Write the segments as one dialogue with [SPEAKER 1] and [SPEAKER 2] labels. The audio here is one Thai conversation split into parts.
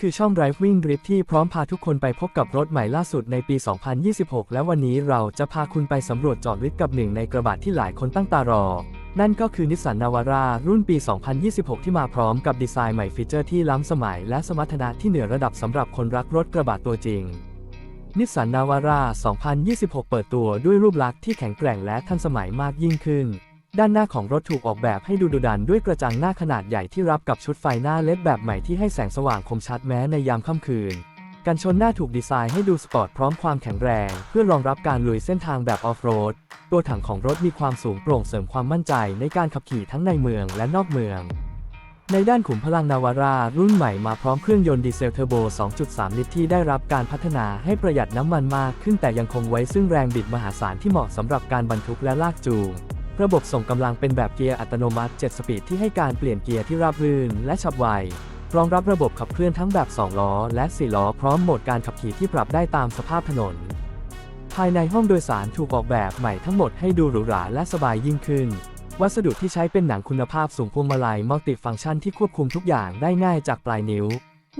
[SPEAKER 1] คือช่อง Driving Drip ที่พร้อมพาทุกคนไปพบกับรถใหม่ล่าสุดในปี 2026 และวันนี้เราจะพาคุณไปสำรวจจอดลึกกับหนึ่งในกระบะที่หลายคนตั้งตารอ นั่นก็คือนิสสันนาวาร่ารุ่นปี 2026 ที่มาพร้อมกับดีไซน์ใหม่ฟีเจอร์ที่ล้ำสมัย และสมรรถนะที่เหนือระดับสำหรับคนรักรถกระบะตัวจริงนิสสันนาวาร่า2026 เปิดตัวด้วยรูปลักษณ์ที่แข็งแกร่งและทันสมัยมากยิ่งขึ้น ด้านหน้าของรถถูกออกแบบให้ดูดุดันด้วยกระจังหน้าขนาดใหญ่ที่รับกับชุดไฟหน้าเลดแบบใหม่ที่ให้แสงสว่างคมชัดแม้ในยามค่ำคืน กันชนหน้าถูกดีไซน์ให้ดูสปอร์ตพร้อมความแข็งแรง เพื่อรองรับการลุยเส้นทางแบบออฟโรด ตัวถังของรถมีความสูงโปร่งเสริมความมั่นใจในการขับขี่ทั้งในเมืองและนอกเมือง ในด้านขุมพลังนาวาร่ารุ่นใหม่มาพร้อมเครื่องยนต์ดีเซลเทอร์โบ 2.3 ลิตรที่ได้รับการพัฒนาให้ประหยัดน้ำมันมากขึ้นแต่ยังคงไว้ซึ่งแรงบิดมหาศาลที่เหมาะสำหรับการบรรทุกและลากจูง ระบบส่งกำลังเป็นแบบเกียร์อัตโนมัติ 7 สปีดที่ให้การเปลี่ยนเกียร์ที่ราบรื่นและฉับไว รองรับระบบขับเคลื่อนทั้งแบบ 2 ล้อ และ 4 ล้อ พร้อมโหมดการขับขี่ที่ปรับได้ตามสภาพถนน ภายในห้องโดยสารถูกออกแบบใหม่ทั้งหมดให้ดูหรูหราและสบายยิ่งขึ้น วัสดุที่ใช้เป็นหนังคุณภาพสูงพวงมาลัยมัลติฟังก์ชันที่ควบคุมทุกอย่างได้ง่ายจากปลายนิ้ว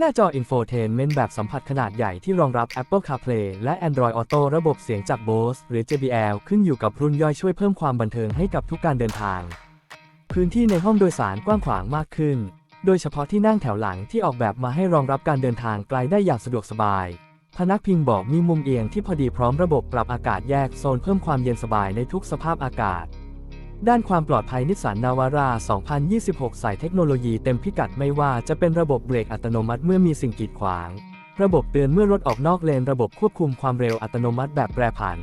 [SPEAKER 1] หน้าจอ Infotainment แบบสัมผัสขนาดใหญ่ที่รองรับ Apple CarPlay และ Android Auto ระบบเสียงจาก Bose หรือ JBL ขึ้นอยู่กับรุ่นย่อยช่วยเพิ่มความบันเทิงให้กับทุกการเดินทาง พื้นที่ในห้องโดยสารกว้างขวางมากขึ้น โดยเฉพาะที่นั่งแถวหลังที่ออกแบบมาให้รองรับการเดินทางไกลได้อย่างสะดวกสบาย พนักพิงเบอกมีมุมเอียงที่พอดีพร้อมระบบปรับอากาศแยกโซนเพิ่มความเย็นสบายในทุกสภาพอากาศ ด้านความปลอดภัยนิสสันนาวาร่า 2026 ใส่เทคโนโลยีเต็มพิกัดไม่ว่าจะเป็นระบบเบรกอัตโนมัติเมื่อมีสิ่งกีดขวาง ระบบเตือนเมื่อรถออกนอกเลน ระบบควบคุมความเร็วอัตโนมัติแบบแปรผัน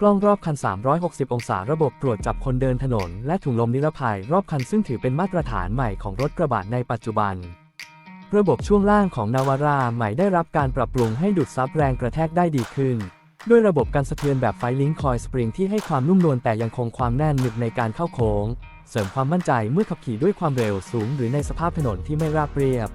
[SPEAKER 1] กล้องรอบคัน 360 องศา ระบบตรวจจับคนเดินถนน และถุงลมนิรภัยรอบคันซึ่งถือเป็นมาตรฐานใหม่ของรถกระบะในปัจจุบัน ระบบช่วงล่างของนาวาร่าใหม่ได้รับการปรับปรุงให้ดูดซับแรงกระแทกได้ดีขึ้น ด้วยระบบการสะเทือนแบบไฟลิงคอยสปริงที่ให้ความนุ่มนวลแต่ยังคงความแน่นหนึบในการเข้าโค้ง เสริมความมั่นใจเมื่อขับขี่ด้วยความเร็วสูงหรือในสภาพถนนที่ไม่ราบเรียบ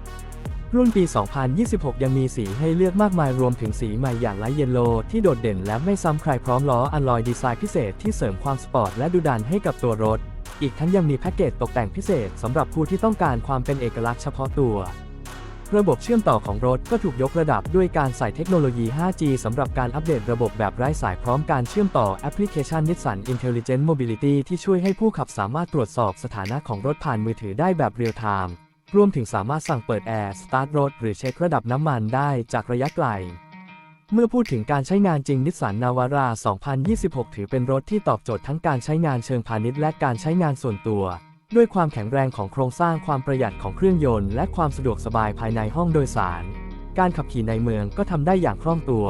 [SPEAKER 1] รุ่นปี 2026 ยังมีสีให้เลือกมากมายรวมถึงสีใหม่อย่างไลท์เยลโลที่โดดเด่นและไม่ซ้ำใครพร้อมล้ออัลลอยดีไซน์พิเศษที่เสริมความสปอร์ตและดูดันให้กับตัวรถ อีกทั้งยังมีแพ็กเกจตกแต่งพิเศษสำหรับผู้ที่ต้องการความเป็นเอกลักษณ์เฉพาะตัว ระบบเชื่อมต่อของรถก็ถูกยกระดับด้วยการใส่เทคโนโลยี 5G สำหรับการอัปเดตระบบแบบไร้สายพร้อมการเชื่อมต่อแอปพลิเคชัน Nissan Intelligent Mobility ที่ช่วยให้ผู้ขับสามารถตรวจสอบสถานะของรถผ่านมือถือได้แบบเรียลไทม์ รวมถึงสามารถสั่งเปิดแอร์ สตาร์ทรถ หรือเช็คระดับน้ำมันได้จากระยะไกลเมื่อพูดถึงการใช้งานจริงนิสสันนาวาร่า2026 ถือเป็นรถที่ตอบโจทย์ทั้งการใช้งานเชิงพาณิชย์และการใช้งานส่วนตัว ด้วยความแข็งแรงของโครงสร้างความประหยัดของเครื่องยนต์และความสะดวกสบายภายในห้องโดยสาร การขับขี่ในเมืองก็ทำได้อย่างคล่องตัว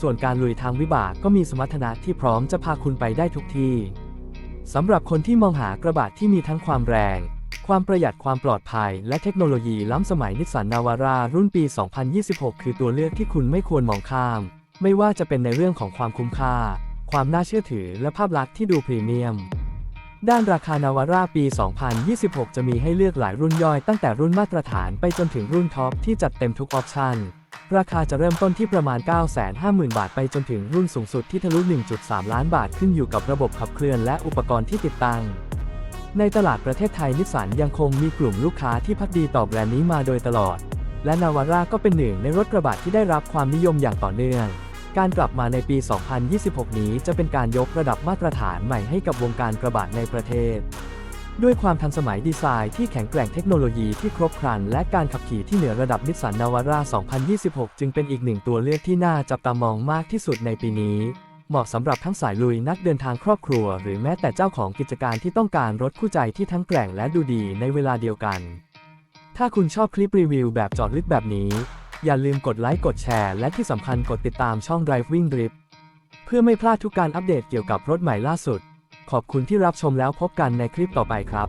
[SPEAKER 1] ส่วนการลุยทางวิบากก็มีสมรรถนะที่พร้อมจะพาคุณไปได้ทุกที่สำหรับคนที่มองหากระบะที่มีทั้งความแรง ความประหยัดความปลอดภัย และเทคโนโลยีล้ำสมัยนิสสันนาวาร่ารุ่นปี 2026 คือตัวเลือกที่คุณไม่ควรมองข้าม ไม่ว่าจะเป็นในเรื่องของความคุ้มค่า ความน่าเชื่อถือและภาพลักษณ์ที่ดูพรีเมียม ด้านราคานาวาร่าปี 2026 จะมีให้เลือกหลายรุ่นย่อยตั้งแต่รุ่นมาตรฐานไปจนถึงรุ่นท็อปที่จัดเต็มทุกออปชั่น ราคาจะเริ่มต้นที่ประมาณ 950,000 บาทไปจนถึงรุ่นสูงสุดที่ทะลุ 1.3 ล้านบาทขึ้นอยู่กับระบบขับเคลื่อนและอุปกรณ์ที่ติดตั้ง ในตลาดประเทศไทยนิสสันยังคงมีกลุ่มลูกค้าที่พักดีต่อแบรนด์นี้มาโดยตลอด และนาวาร่าก็เป็นหนึ่งในรถกระบะที่ได้รับความนิยมอย่างต่อเนื่อง การกลับมาในปี 2026 นี้จะเป็นการยกระดับมาตรฐานใหม่ให้กับวงการกระบะในประเทศ ด้วยความทันสมัยดีไซน์ที่แข็งแกร่งเทคโนโลยีที่ครบครัน และการขับขี่ที่เหนือระดับนิสสันนาวาร่า 2026 จึงเป็นอีกหนึ่งตัวเลือกที่น่าจับตามองมากที่สุดในปีนี้ เหมาะสำหรับทั้งสายลุยนักเดินทางครอบครัว หรือแม้แต่เจ้าของกิจการที่ต้องการรถคู่ใจที่ทั้งแกร่งและดูดีในเวลาเดียวกัน ถ้าคุณชอบคลิปรีวิวแบบจอดลึกแบบนี้ อย่าลืมกดไลค์กดแชร์ และที่สำคัญกดติดตามช่อง Driving Drip เพื่อไม่พลาดทุกการอัปเดตเกี่ยวกับรถใหม่ล่าสุด ขอบคุณที่รับชมแล้วพบกันในคลิปต่อไปครับ